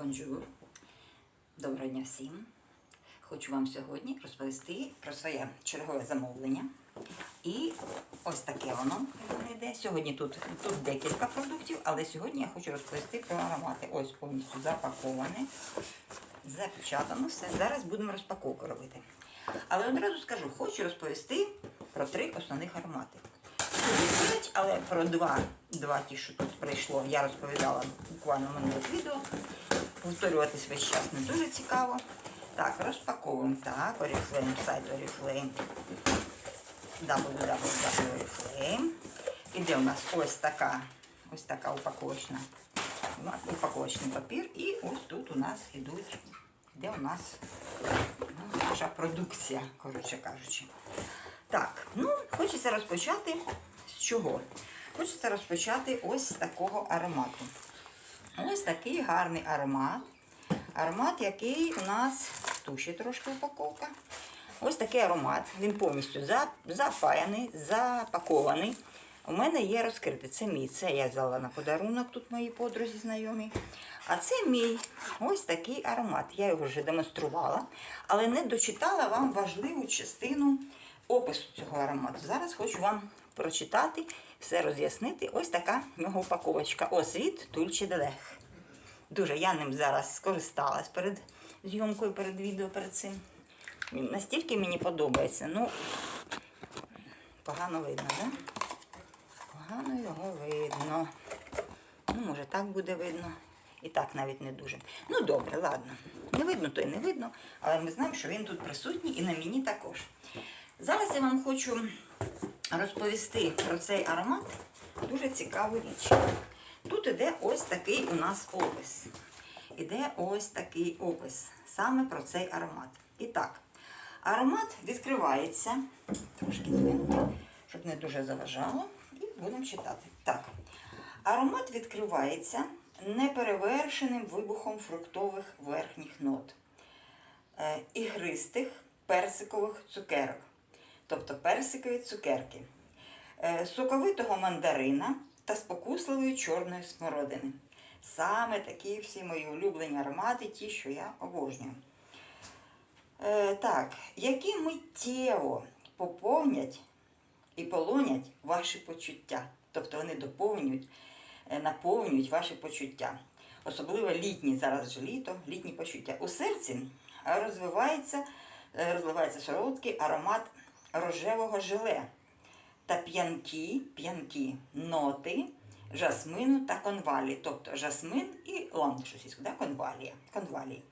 Бонжур. Доброго дня всім. Хочу вам сьогодні розповісти про своє чергове замовлення. І ось таке воно йде. Сьогодні тут, тут декілька продуктів, але сьогодні я хочу розповісти про аромати. Ось повністю запаковане, запечатано все. Зараз будемо розпаковку робити. Але одразу скажу, хочу розповісти про три основних аромати. Але про два, два ті, що тут прийшло, я розповідала буквально в минулих відео. Повторюватись весь час не дуже цікаво. Так, розпаковуємо. Так, Oriflame, сайт Oriflame. www.oriflame. Іде у нас ось така, ось така упаковочна, упаковочний папір. І ось тут у нас ідуть, де у нас ну, наша продукція, коротше кажучи. Так, ну, хочеться розпочати з чого? Хочеться розпочати ось з такого аромату. Ось такий гарний аромат. Аромат, який у нас ще трошки упаковка. Ось такий аромат. Він повністю запаяний, запакований. У мене є розкритий. Це мій. Це я взяла на подарунок, тут мої подрузі знайомі. А це мій ось такий аромат. Я його вже демонструвала, але не дочитала вам важливу частину опису цього аромату. Зараз хочу вам прочитати, все роз'яснити. Ось така його упаковочка. Ось від Тульче Делех. Дуже я ним зараз скористалась перед зйомкою, перед відео, перед цим. Він настільки мені подобається. Ну, погано видно? Да? Погано його видно. Ну, може, так буде видно. І так навіть не дуже. Ну, добре, ладно. Не видно, то й не видно, але ми знаємо, що він тут присутній і на мені також. Зараз я вам хочу розповісти про цей аромат дуже цікаву річ. Тут іде ось такий у нас опис. Іде ось такий опис саме про цей аромат. І так, аромат відкривається, трошки двинути, щоб не дуже заважало, і будемо читати. Так, аромат відкривається неперевершеним вибухом фруктових верхніх нот, е, ігристих персикових цукерок, тобто персикові цукерки, е, соковитого мандарина та спокусливої чорної смородини. Саме такі всі мої улюблені аромати, ті, що я обожнюю. Е, так, які миттєво поповнять і полонять ваші почуття. Тобто вони доповнюють, е, наповнюють ваші почуття. Особливо літні, зараз же літо, літні почуття. У серці розвивається, розливається солодкий аромат рожевого желе та п'янкі, п'янкі ноти жасмину та конвалі. Тобто жасмин і російською, да? конвалія, конвалії.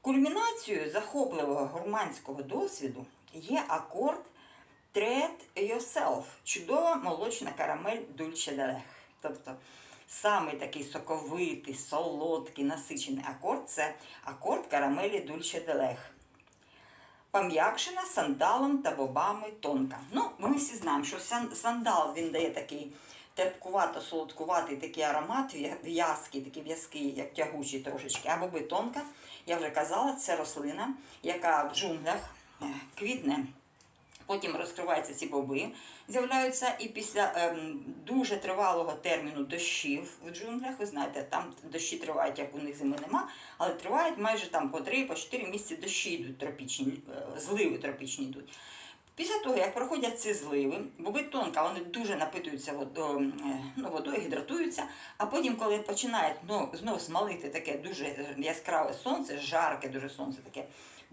Кульмінацією захопливого гурманського досвіду є акорд Treat Yourself, чудова молочна карамель de Lech. Тобто самий такий соковитий, солодкий, насичений акорд це акорд карамелі de Lech. Пом'якшена сандалом та бобами тонка. Ну, ми всі знаємо, що сандал він дає такий терпкувато-солодкуватий такий аромат, в'язкий, такий в'язкий, як тягучий трошечки, а боби тонка. Я вже казала, це рослина, яка в джунглях е, квітне. Потім розкриваються ці боби, з'являються і після ем, дуже тривалого терміну дощів в джунглях, ви знаєте, там дощі тривають, як у них зими нема, але тривають майже там по 3 по 4 місяці дощі йдуть тропічні, е, зливи тропічні йдуть. Після того, як проходять ці зливи, боби тонка, вони дуже напитуються водою, ну, водою, гідратуються, а потім, коли починають ну, знов смалити таке дуже яскраве сонце, жарке дуже сонце, таке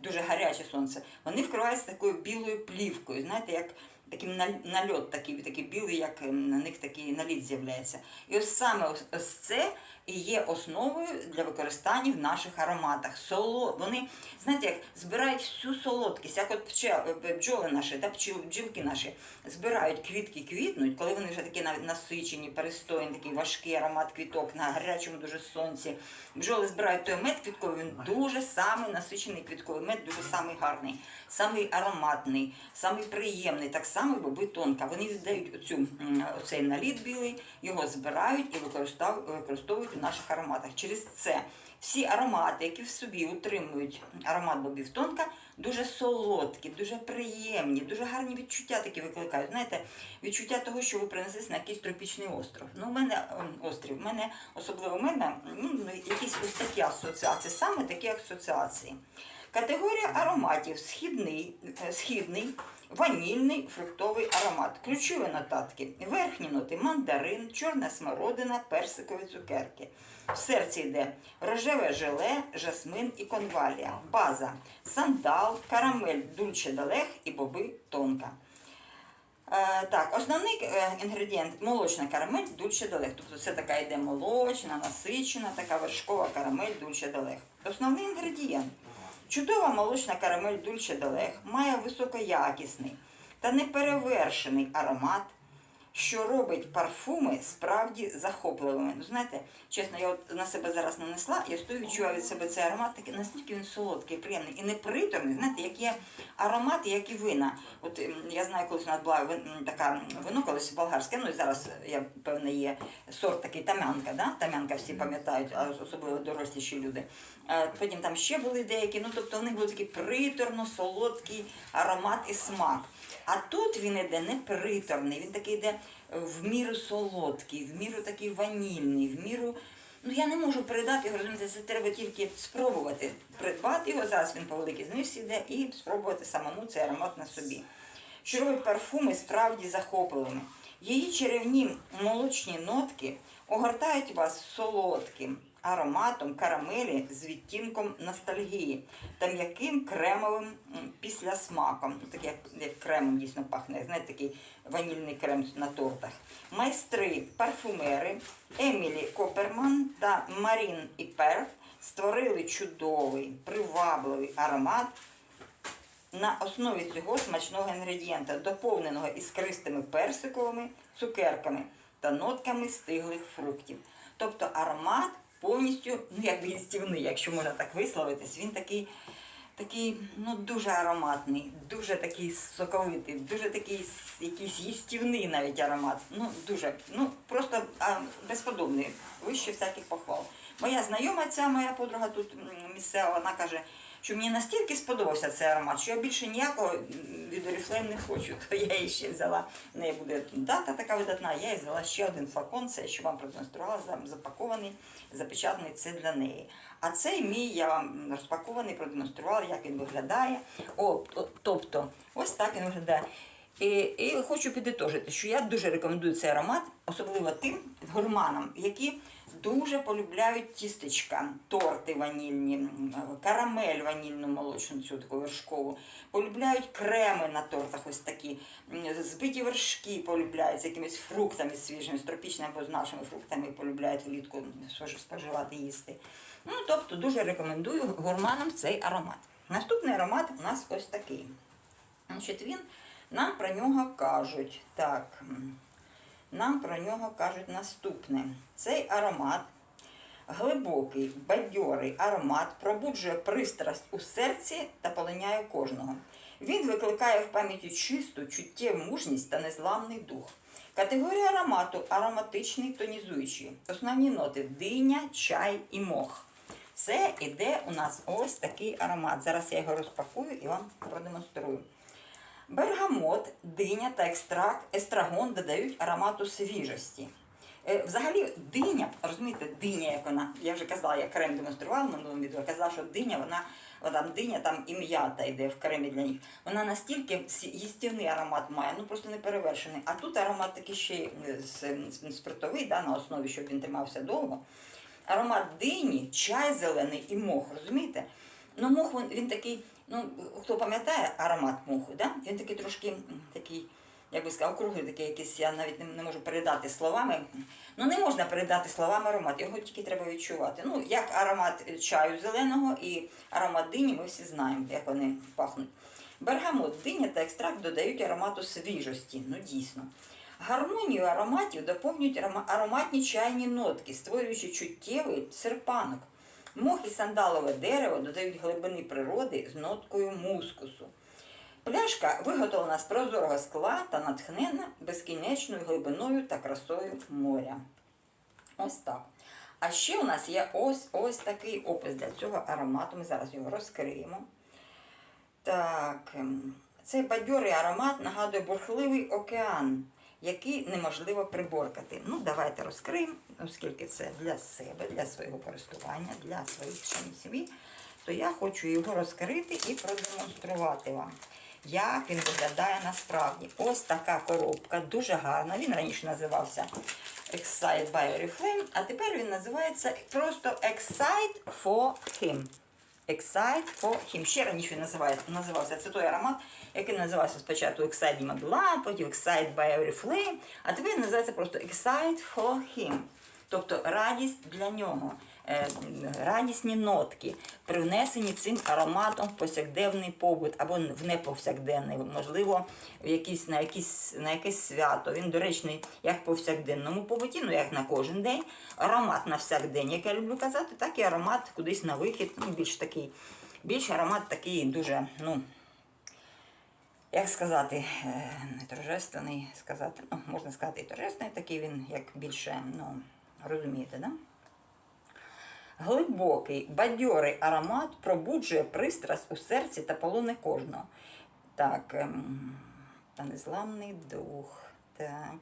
дуже гаряче сонце, вони вкриваються такою білою плівкою, знаєте, як такий нальот такий, такий білий, як ем, на них такий наліт з'являється. І ось саме ось це і є основою для використання в наших ароматах. Соло, вони, знаєте, як збирають всю солодкість, як от е, бджоли наші, пчіл, бджілки наші збирають квітки, квітнуть, коли вони вже такі насичені, перестояні, такий важкий аромат квіток на гарячому дуже сонці. Бджоли збирають той мед квітковий, він дуже самий насичений квітковий мед, дуже самий гарний, самий ароматний, самий приємний. Так само боби тонка. Вони віддають оцю, оцей наліт білий, його збирають і використовують в в наших ароматах. Через це всі аромати, які в собі утримують аромат бобів тонка, дуже солодкі, дуже приємні, дуже гарні відчуття такі викликають. Знаєте, відчуття того, що ви принеслися на якийсь тропічний остров. Ну, у мене ем, острів, у мене особливо у мене ну, якісь ось такі асоціації, саме такі асоціації. Категорія ароматів східний, е, східний, ванільний, фруктовий аромат. Ключові нотатки. Верхні ноти мандарин, чорна смородина, персикові цукерки. В серці йде рожеве желе, жасмин і конвалія. База сандал, карамель, дульче далех і боби тонка. Е, так, основний е, інгредієнт молочна карамель дульче далех. Тобто це така йде молочна, насичена, така вершкова карамель дульче далех. Основний інгредієнт. Чудова молочна карамель дульче далех має високоякісний та неперевершений аромат, що робить парфуми справді захопливими. Ну, знаєте, чесно, я от на себе зараз нанесла, я стою відчуваю від себе цей аромат, такий настільки він солодкий, приємний і неприторний. Знаєте, як є аромати, як і вина. От ем, я знаю, колись у нас була вин- така вино, колись болгарське, ну і зараз я певне є сорт такий тамянка, да? тамянка всі пам'ятають, а особливо доросліші люди. Е, Потім там ще були деякі, ну тобто в них був такий приторно солодкий аромат і смак. А тут він іде не приторний, він такий йде в міру солодкий, в міру такий ванільний, в міру. Ну я не можу передати його, розумієте, це треба тільки спробувати придбати його. Зараз він по великій знижці йде і спробувати самому цей аромат на собі. Що робить парфуми справді захопливими. Її чарівні молочні нотки огортають вас солодким ароматом карамелі з відтінком ностальгії та м'яким кремовим післясмаком. Ну, Так як, як кремом дійсно пахне, знаєте, такий ванільний крем на тортах. Майстри, парфумери Емілі Коперман та Марін Іпер створили чудовий, привабливий аромат на основі цього смачного інгредієнта, доповненого іскристими персиковими цукерками та нотками стиглих фруктів. Тобто аромат повністю, ну якби їстівний, якщо можна так висловитись, він такий, такий ну, дуже ароматний, дуже такий соковитий, дуже такий якийсь їстівний навіть аромат. Ну, дуже, ну просто а, безподобний, вище всяких похвал. Моя знайома, ця моя подруга тут місцева, вона каже, що мені настільки сподобався цей аромат, що я більше ніякого від Oriflame не хочу. То я її ще взяла, в неї буде дата така видатна, я їй взяла ще один флакон, це що вам продемонструвала, запакований, запечатаний, це для неї. А цей мій я вам розпакований, продемонструвала, як він виглядає. О, тобто, ось так він виглядає. І, і хочу підітожити, що я дуже рекомендую цей аромат, особливо тим гурманам, які дуже полюбляють тістечка, торти ванільні, карамель ванільну молочну, цю таку вершкову. Полюбляють креми на тортах, ось такі, збиті вершки полюбляють з якимись фруктами свіжими, з тропічними або з нашими фруктами полюбляють влітку споживати їсти. Ну, тобто дуже рекомендую гурманам цей аромат. Наступний аромат у нас ось такий. Значить, він нам про нього кажуть. Так, нам про нього кажуть наступне. Цей аромат, глибокий, бадьорий аромат, пробуджує пристрасть у серці та полиняє кожного. Він викликає в пам'яті чисту, чуттєву мужність та незламний дух. Категорія аромату ароматичний тонізуючий. Основні ноти диня, чай і мох. Це іде у нас ось такий аромат. Зараз я його розпакую і вам продемонструю. Бергамот, диня та екстракт, естрагон додають аромату свіжості. Е, Взагалі, диня, розумієте, диня, як вона, я вже казала, я крем демонструвала в минулому відео, казала, що диня, вона, вона там диня, там і м'ята йде в кремі для них. Вона настільки їстівний аромат має, ну просто не перевершений. А тут аромат такий ще е, спиртовий, да, на основі, щоб він тримався довго. Аромат дині, чай зелений і мох, розумієте? Ну, мох він, він такий, ну, хто пам'ятає аромат моху, да? він такий трошки такий, як би сказав, округлий такий якийсь, я навіть не, не можу передати словами. Ну, не можна передати словами аромат, його тільки треба відчувати. Ну, як аромат чаю зеленого і аромат дині, ми всі знаємо, як вони пахнуть. Бергамот, диня та екстракт додають аромату свіжості, ну дійсно. Гармонію ароматів доповнюють ароматні чайні нотки, створюючи чуттєвий серпанок. Мох і сандалове дерево додають глибини природи з ноткою мускусу. Пляшка виготовлена з прозорого скла та натхнена безкінечною глибиною та красою моря. Ось так. А ще у нас є ось ось такий опис для цього аромату. Ми зараз його розкриємо. Так, ем, цей бадьорий аромат нагадує бурхливий океан, який неможливо приборкати. Ну, давайте розкриємо, оскільки це для себе, для свого користування, для своїх членів то я хочу його розкрити і продемонструвати вам. Як він виглядає насправді. Ось така коробка, дуже гарна. Він раніше називався Excite by Oriflame, а тепер він називається просто Excite for Him. Excite for Him. Ще раніше він називався. Це той аромат, який називався спочатку Excite Madeline, потім Excite by Oriflame, а тепер називається просто Excite for Him. Тобто радість для нього, радісні нотки, привнесені цим ароматом в повсякденний побут або в неповсякденний, можливо, в якийсь, на, якийсь, на якесь свято. Він доречний як в повсякденному побуті, ну як на кожен день. Аромат на всякдень, як я люблю казати, так і аромат кудись на вихід, ну, більш такий, більш аромат такий дуже, ну. Як сказати, е, не торжественний, сказати, ну, можна сказати, і торжественний, такий він, як більше, ну, розумієте, да? Глибокий, бадьорий аромат пробуджує пристрасть у серці та полоне кожного. Так, ем, та незламний дух. Так.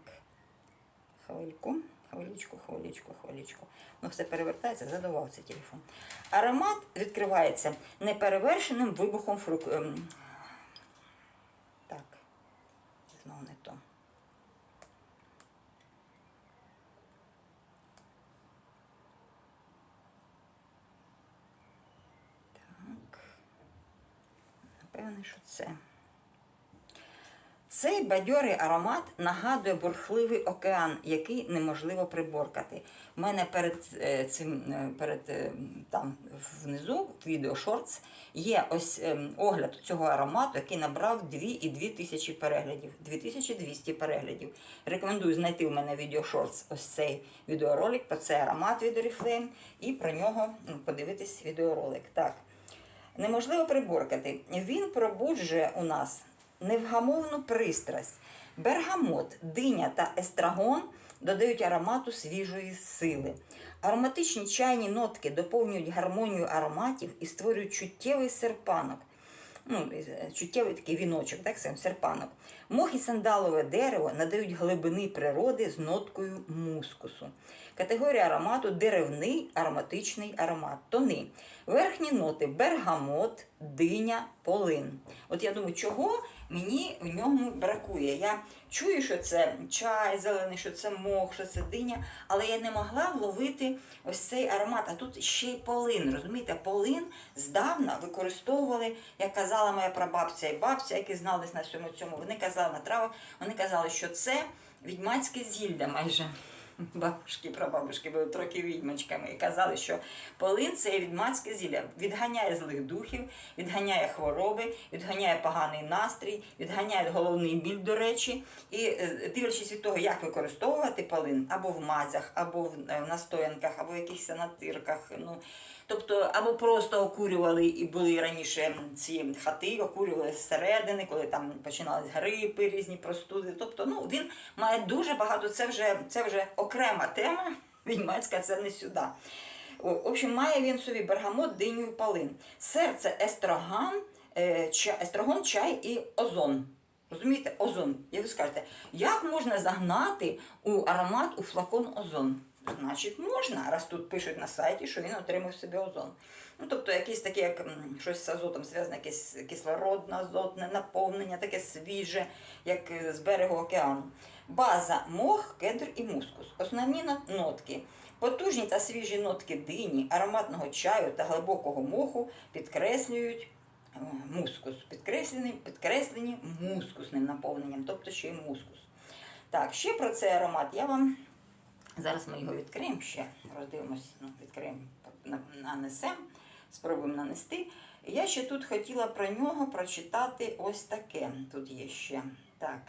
Хвильку, хвилічку, хвилічку, хвилічку. Ну, все перевертається, задавав цей телефон. Аромат відкривається неперевершеним вибухом фрук... ем, Так, знову не то. Так. Напевне, що це. Цей бадьорий аромат нагадує бурхливий океан, який неможливо приборкати. У мене перед е, цим е, перед е, там внизу в відео шортс є ось огляд цього аромату, який набрав 2,2 тисячі переглядів, 2200 переглядів. Рекомендую знайти у мене відео шортс ось цей відеоролик про цей аромат від Oriflame і про нього ну, подивитись відеоролик. Так. Неможливо приборкати. Він пробуджує у нас невгамовну пристрасть. Бергамот, диня та естрагон додають аромату свіжої сили. Ароматичні чайні нотки доповнюють гармонію ароматів і створюють чуттєвий серпанок. Ну, е, чуттєвий такий віночок, так серпанок. Мох і сандалове дерево надають глибини природи з ноткою мускусу. Категорія аромату деревний ароматичний аромат. Тони. Верхні ноти бергамот, диня, полин. От я думаю, чого мені в ньому бракує. Я чую, що це чай зелений, що це мох, що це диня, але я не могла вловити ось цей аромат. А тут ще й полин. Розумієте, полин здавна використовували, як казала моя прабабця і бабця, які знались на всьому цьому. Вони казали на травах, вони казали, що це відьмацьке зілля майже. Бабушки, прабабушки були трохи відьмачками і казали, що полин це відьмацьке зілля. Відганяє злих духів, відганяє хвороби, відганяє поганий настрій, відганяє головний біль, до речі. І е, дивлячись від того, як використовувати полин або в мазях, або в е, настоянках, або в якихось натирках. Ну, Тобто, або просто окурювали і були раніше ці хати, окурювали зсередини, коли там починались грипи, різні простуди. Тобто, ну він має дуже багато. Це вже це вже окрема тема. Відьмацька це не сюди. В общем, має він собі бергамот, диню і палин. Серце естроган, е, чай, естрагон, чай і озон. Розумієте, озон. І ви скажете, як можна загнати у аромат у флакон озон? Значить, можна, раз тут пишуть на сайті, що він отримав собі озон. Ну, тобто якісь таке, як щось з азотом зв'язане, якесь кислородне, азотне наповнення, таке свіже, як е, з берегу океану. База мох, кедр і мускус. Основні нотки. Потужні та свіжі нотки дині, ароматного чаю та глибокого моху підкреслюють е, мускус. Підкреслені, підкреслені мускусним наповненням, тобто ще й мускус. Так, ще про цей аромат я вам Зараз ми його відкриємо ще, роздивимось, ну, відкриємо, нанесемо, спробуємо нанести. Я ще тут хотіла про нього прочитати ось таке. Тут є ще. Так.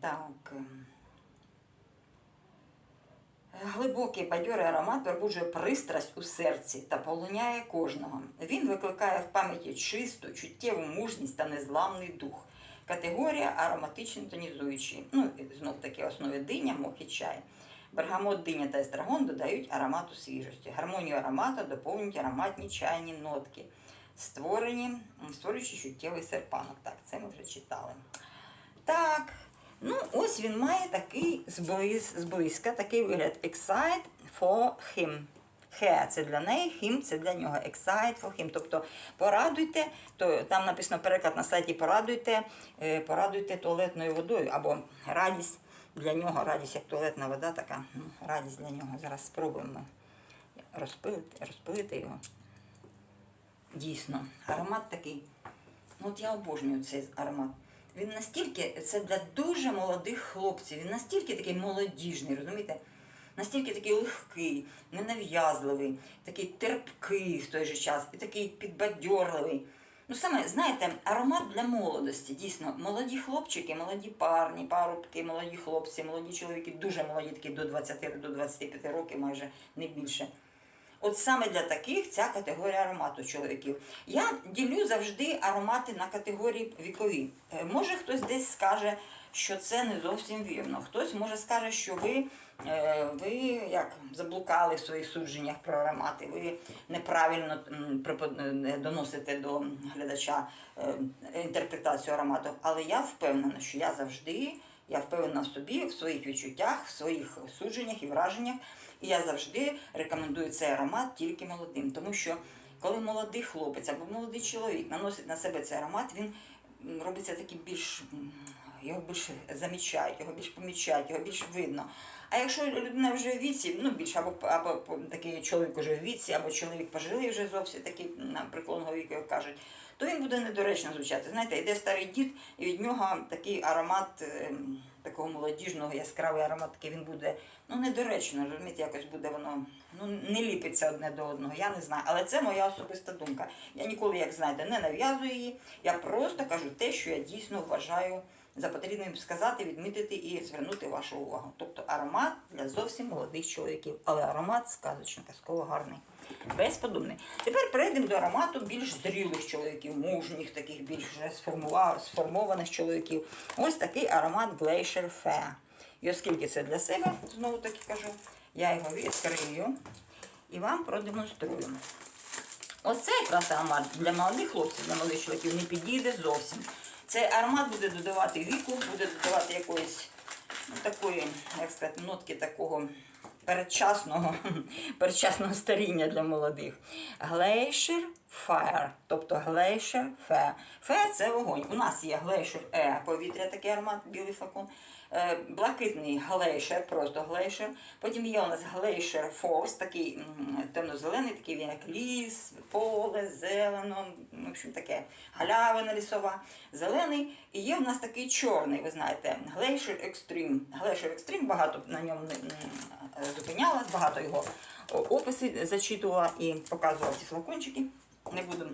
Так. Глибокий бадьорий аромат пробуджує пристрасть у серці та полоняє кожного. Він викликає в пам'яті чисту, чуттєву мужність та незламний дух. Категорія ароматично тонізуючий. Ну, знов таки основі диня, мох і чай. Бергамот, диня та естрагон додають аромату свіжості. Гармонію аромату доповнюють ароматні чайні нотки, створені, створюючи чуттєвий серпанок. Так, це ми вже читали. Так, ну ось він має такий зблиз, зблизька такий вигляд. Excite for him. He це для неї, him це для нього. Excite for him. Тобто порадуйте, то там написано переклад на сайті порадуйте, е, порадуйте туалетною водою або радість для нього, радість як туалетна вода, така ну, радість для нього. Зараз спробуємо розпилити, розпилити його. Дійсно, аромат такий. Ну, от я обожнюю цей аромат. Він настільки, це для дуже молодих хлопців, він настільки такий молодіжний, розумієте? Настільки такий легкий, ненав'язливий, такий терпкий в той же час, і такий підбадьорливий. Ну, саме, знаєте, аромат для молодості. Дійсно, молоді хлопчики, молоді парні, парубки, молоді хлопці, молоді чоловіки, дуже молоді, такі до 20 до 25 років, майже не більше. От саме для таких ця категорія аромату чоловіків. Я ділю завжди аромати на категорії вікові. Е, Може хтось десь скаже, що це не зовсім вірно. Хтось може скаже, що ви, е, ви як заблукали в своїх судженнях про аромати, ви неправильно е, доносите до глядача інтерпретацію аромату. Але я впевнена, що я завжди. Я впевнена в собі, в своїх відчуттях, в своїх судженнях і враженнях. І я завжди рекомендую цей аромат тільки молодим. Тому що коли молодий хлопець або молодий чоловік наносить на себе цей аромат, він робиться такий більш. Його більше замічають, його більш помічають, його більш видно. А якщо людина вже в віці, ну більше або, або такий чоловік вже в віці, або чоловік пожилий вже зовсім такий на преклонного віку, як кажуть, то він буде недоречно звучати. Знаєте, йде старий дід, і від нього такий аромат ем, такого молодіжного, яскравий аромат, такий він буде ну недоречно, розумієте, якось буде воно ну не ліпиться одне до одного. Я не знаю. Але це моя особиста думка. Я ніколи, як знаєте, не нав'язую її. Я просто кажу те, що я дійсно вважаю за потрібним сказати, відмітити і звернути вашу увагу. Тобто аромат для зовсім молодих чоловіків, але аромат сказочно казково гарний. Безподобний. Тепер перейдемо до аромату більш зрілих чоловіків, мужніх, таких більш вже сформованих чоловіків. Ось такий аромат Glacier Fair. І оскільки це для себе, знову таки кажу, я його відкрию і вам продемонструю. Оце якраз аромат для молодих хлопців, для молодих чоловіків не підійде зовсім. Цей аромат буде додавати віку, буде додавати якоїсь ну, такої, як сказати, нотки такого передчасного, передчасного старіння для молодих. Glacier Fire, тобто Glacier Fair. Fair – це вогонь. У нас є Glacier E, повітря, такий аромат, білий флакон. Е, Блакитний Glacier, просто Glacier. Потім є у нас Glacier Force, такий темно-зелений, такий він як ліс, поле, зелено, в общем таке галявина лісова, зелений. І є у нас такий чорний, ви знаєте, Glacier Extreme. Glacier Extreme, багато на ньому зупинялась, багато його описи зачитувала і показувала ці флакончики. Не буду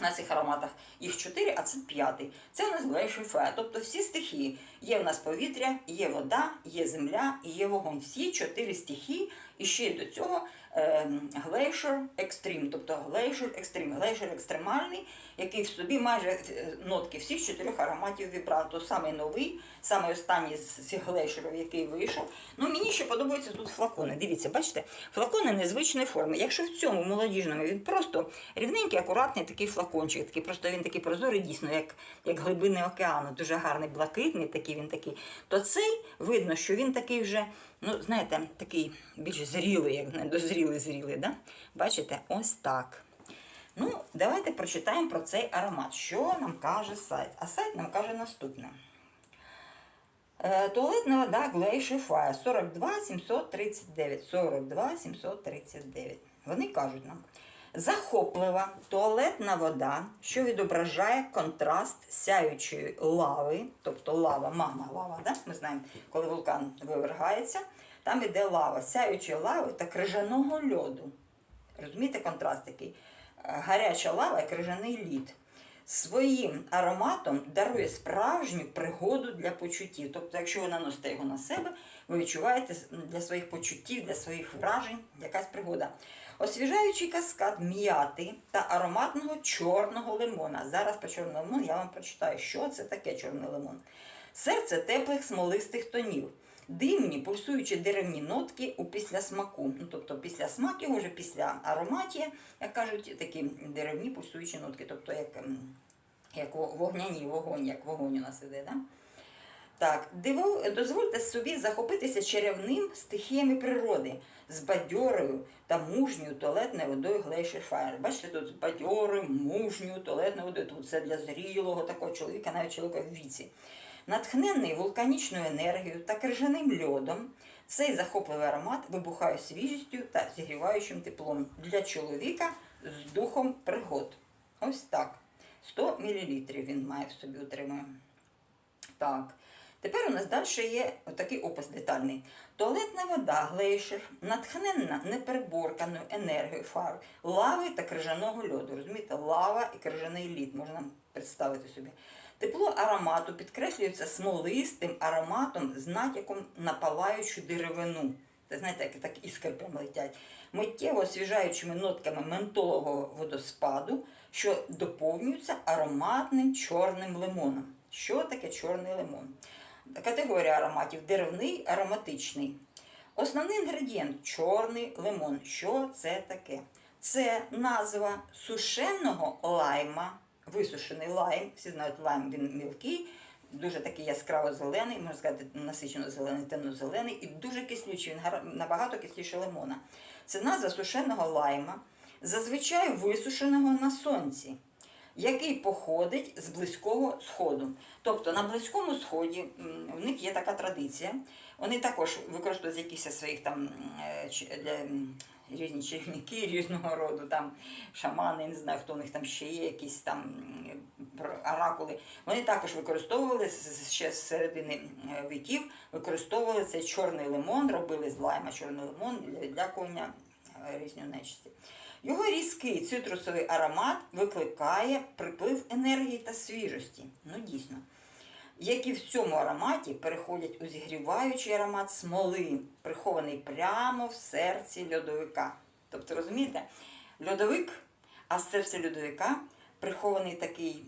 на цих ароматах. Їх чотири, а це п'ятий. Це у нас Glacier фе. тобто всі стихії. Є в нас повітря, є вода, є земля і є вогонь. Всі чотири стихії. І ще й до цього е, Glacier Extreme, тобто Glacier Extreme, Glacier екстремальний, який в собі майже е, нотки всіх чотирьох ароматів вібрав. То самий новий, самий останній з цих глейшерів, який вийшов. Ну мені ще подобаються тут флакони. Дивіться, бачите, флакони незвичної форми. Якщо в цьому молодіжному він просто рівненький, акуратний такий флакончик, такий просто він такий прозорий, дійсно, як, як глибини океану, дуже гарний, блакитний, такий він такий, то цей видно, що він такий вже, ну знаєте, такий більш зрілий, як не дозрілий, зрілий. Да? Бачите, ось так. Ну, давайте прочитаємо про цей аромат. Що нам каже сайт? А сайт нам каже наступне. Е, Туалетна вода Glacier Fire 42 739. 42 739. Вони кажуть нам. Захоплива туалетна вода, що відображає контраст сяючої лави, тобто лава, мама лава, да? ми знаємо, коли вулкан вивергається, там іде лава, сяючої лави та крижаного льоду. Розумієте, контраст такий? Е, Гаряча лава і крижаний лід. Своїм ароматом дарує справжню пригоду для почуттів. Тобто, якщо ви наносите його на себе, ви відчуваєте для своїх почуттів, для своїх вражень якась пригода. Освіжаючий каскад м'яти та ароматного чорного лимона. Зараз про чорний лимон я вам прочитаю, що це таке чорний лимон. Серце теплих смолистих тонів. димні, пульсуючі деревні нотки у післясмаку. Ну, тобто після смаку, вже після ароматі, як кажуть, такі деревні пульсуючі нотки, тобто як, ем, як вогняні вогонь, як вогонь у нас іде. Да? Так, диво, дозвольте собі захопитися чарівним стихіями природи з бадьорою та мужньою туалетною водою Fire. Бачите, тут бадьорою, мужньою туалетною водою. Тут це для зрілого такого чоловіка, навіть чоловіка в віці. Натхнений вулканічною енергією та крижаним льодом, цей захопливий аромат вибухає свіжістю та зігріваючим теплом для чоловіка з духом пригод. Ось так. 100 мл він має в собі утримує. Так. Тепер у нас далі є отакий опис детальний. Туалетна вода, глейшер, натхненна непереборканою енергією фар, лави та крижаного льоду. Розумієте, лава і крижаний лід, можна представити собі. Тепло аромату підкреслюється смолистим ароматом з натяком на палаючу деревину. Це знаєте, як так іскри прям летять. Миттєво освіжаючими нотками ментолового водоспаду, що доповнюються ароматним чорним лимоном. Що таке чорний лимон? Категорія ароматів деревний, ароматичний. Основний інгредієнт чорний лимон. Що це таке? Це назва сушеного лайма, висушений лайм. Всі знають, лайм він мілкий, дуже такий яскраво зелений, можна сказати, насичено зелений, темно-зелений і дуже кислючий. Він набагато кисліше лимона. Це назва сушеного лайма, зазвичай висушеного на сонці який походить з близького сходу. Тобто на близькому сході в них є така традиція. Вони також використовують якісь своїх там е, для різні чарівники різного роду, там шамани, не знаю, хто у них там ще є, якісь там оракули. Вони також використовували ще з середини віків, використовували цей чорний лимон, робили з лайма чорний лимон для дякування е, різної нечисті. Його різкий цитрусовий аромат викликає приплив енергії та свіжості. Ну, дійсно. Які в цьому ароматі переходять у зігріваючий аромат смоли, прихований прямо в серці льодовика. Тобто, розумієте, льодовик, а з серця льодовика прихований такий,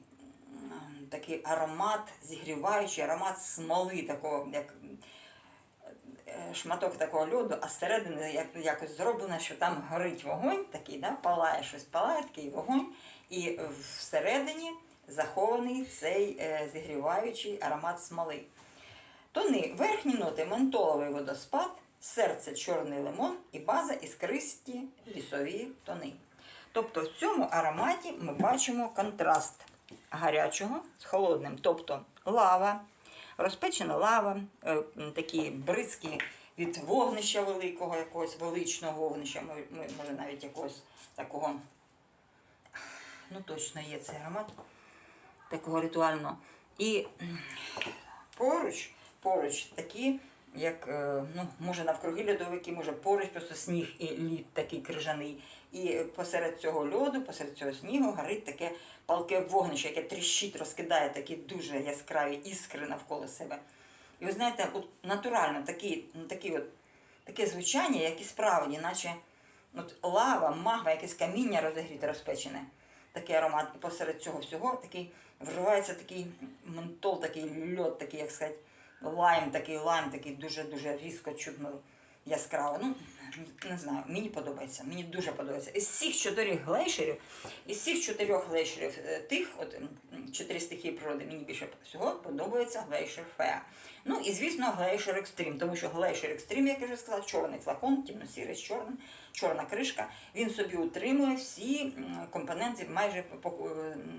такий аромат, зігріваючий аромат смоли, такого, як шматок такого льоду, а зсередини як, якось зроблено, що там горить вогонь, такий, да, палає щось, палає такий вогонь, і всередині захований цей е, зігріваючий аромат смоли. Тони верхні ноти ментоловий водоспад, серце чорний лимон і база іскристі лісові тони. Тобто в цьому ароматі ми бачимо контраст гарячого з холодним, тобто лава, розпечена лава, е, такі бризки від вогнища великого, якогось величного вогнища, мо- мо- може навіть якогось такого, ну точно є цей аромат, такого ритуального. І поруч, поруч такі, як, е, ну, може навкруги льодовики, може поруч просто сніг і лід такий крижаний. І посеред цього льоду, посеред цього снігу горить таке палке вогнище, яке тріщить, розкидає такі дуже яскраві іскри навколо себе. І ви знаєте, от натурально такі, ну, такі от, таке звучання, як і справді, наче от лава, магма, якесь каміння розігріте, розпечене. Такий аромат. І посеред цього всього такий вривається такий ментол, такий льод, такий, як сказати, лайм, такий лайм, такий дуже-дуже різко чутно яскраво. Ну, не знаю, мені подобається. Мені дуже подобається. Із всіх чотирьох глейшерів, із всіх чотирьох глейшерів е, тих, от чотири стихії природи, мені більше всього подобається глейшер Феа. Ну і звісно, глейшер екстрім, тому що глейшер екстрім, як я вже сказала, чорний флакон, темно-сірий з чорним, чорна кришка. Він собі утримує всі компоненти, майже е,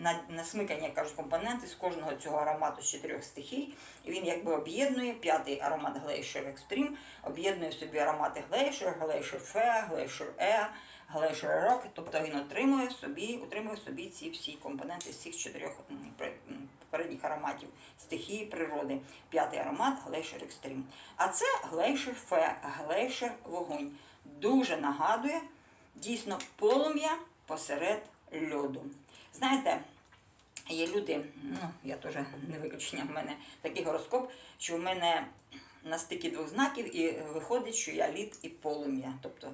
на, насмикані, як кажуть, компоненти з кожного цього аромату з чотирьох стихій. І він якби об'єднує п'ятий аромат Glacier Extreme, об'єднує собі аромати Glacier, Glacier Fair, Glacier Air, Glacier Rock, тобто він отримує собі, утримує собі ці всі компоненти з цих чотирьох попередніх ароматів стихії природи. П'ятий аромат Glacier Extreme. А це Glacier Fair, Glacier вогонь. Дуже нагадує дійсно полум'я посеред льоду. Знаєте, Є люди, ну я теж не виключення, в мене такий гороскоп, що в мене на стикі двох знаків і виходить, що я лід і полум'я. Тобто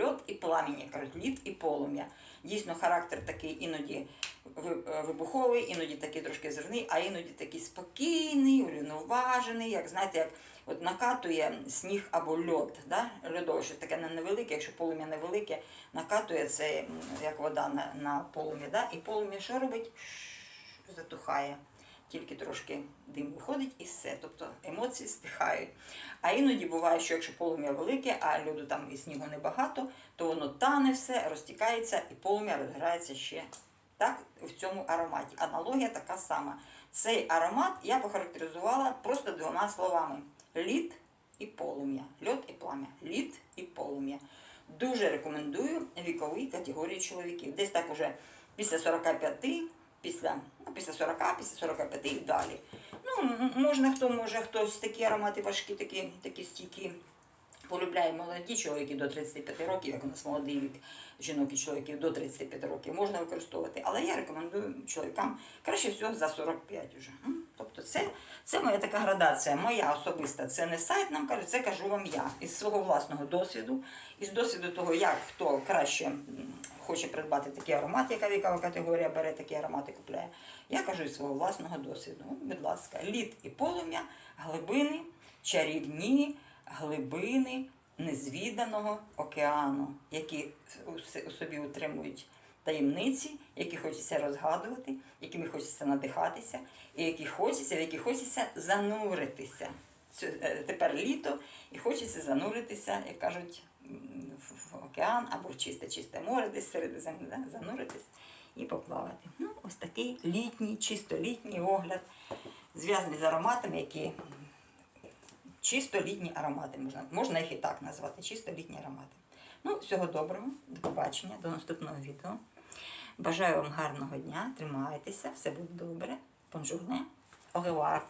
льод і пламіння, кажуть, лід і полум'я. Дійсно, характер такий іноді е, вибуховий, іноді такий трошки зерний, а іноді такий спокійний, урівноважений, як знаєте, як от накатує сніг або льод, да? льодове щось таке не- невелике, якщо полум'я невелике, накатує це як вода на, на полум'я. Да? І полум'я що робить? Затухає. Тільки трошки дим виходить і все. Тобто емоції стихають. А іноді буває, що якщо полум'я велике, а льоду там і снігу небагато, то воно тане все, розтікається і полум'я розгорається ще. Так, в цьому ароматі. Аналогія така сама. Цей аромат я похарактеризувала просто двома словами: лід і полум'я. Льод і плам'я. Лід і полум'я. Дуже рекомендую віковій категорії чоловіків. Десь так уже після 45, після, після 40, після 45 і далі. Ну, можна хто може, хтось такі аромати важкі, такі, такі стійкі. Полюбляє молоді чоловіки до 35 років, як у нас молодий вік жінок і чоловіків до 35 років можна використовувати. Але я рекомендую чоловікам краще всього за 45 вже. Тобто це, це моя така градація, моя особиста. Це не сайт нам каже, це кажу вам я із свого власного досвіду, із досвіду того, як хто краще хоче придбати такий аромат, яка вікова категорія бере такі аромати, купляє. Я кажу із свого власного досвіду. Будь ласка, лід і полум'я, глибини, чарівні глибини незвіданого океану, які у собі утримують таємниці, які хочеться розгадувати, якими хочеться надихатися, і які хочеться, в які хочеться зануритися. Е, Тепер літо, і хочеться зануритися, як кажуть, в- океан або в чисте чисте море, десь серед землі, да? зануритись і поплавати. Ну, ось такий літній, чисто літній огляд, зв'язаний з ароматами, які чисто літні аромати. Можна, можна їх і так назвати, чисто літні аромати. Ну, всього доброго, до побачення, до наступного відео. Бажаю вам гарного дня, тримайтеся, все буде добре. Бонжурне, revoir.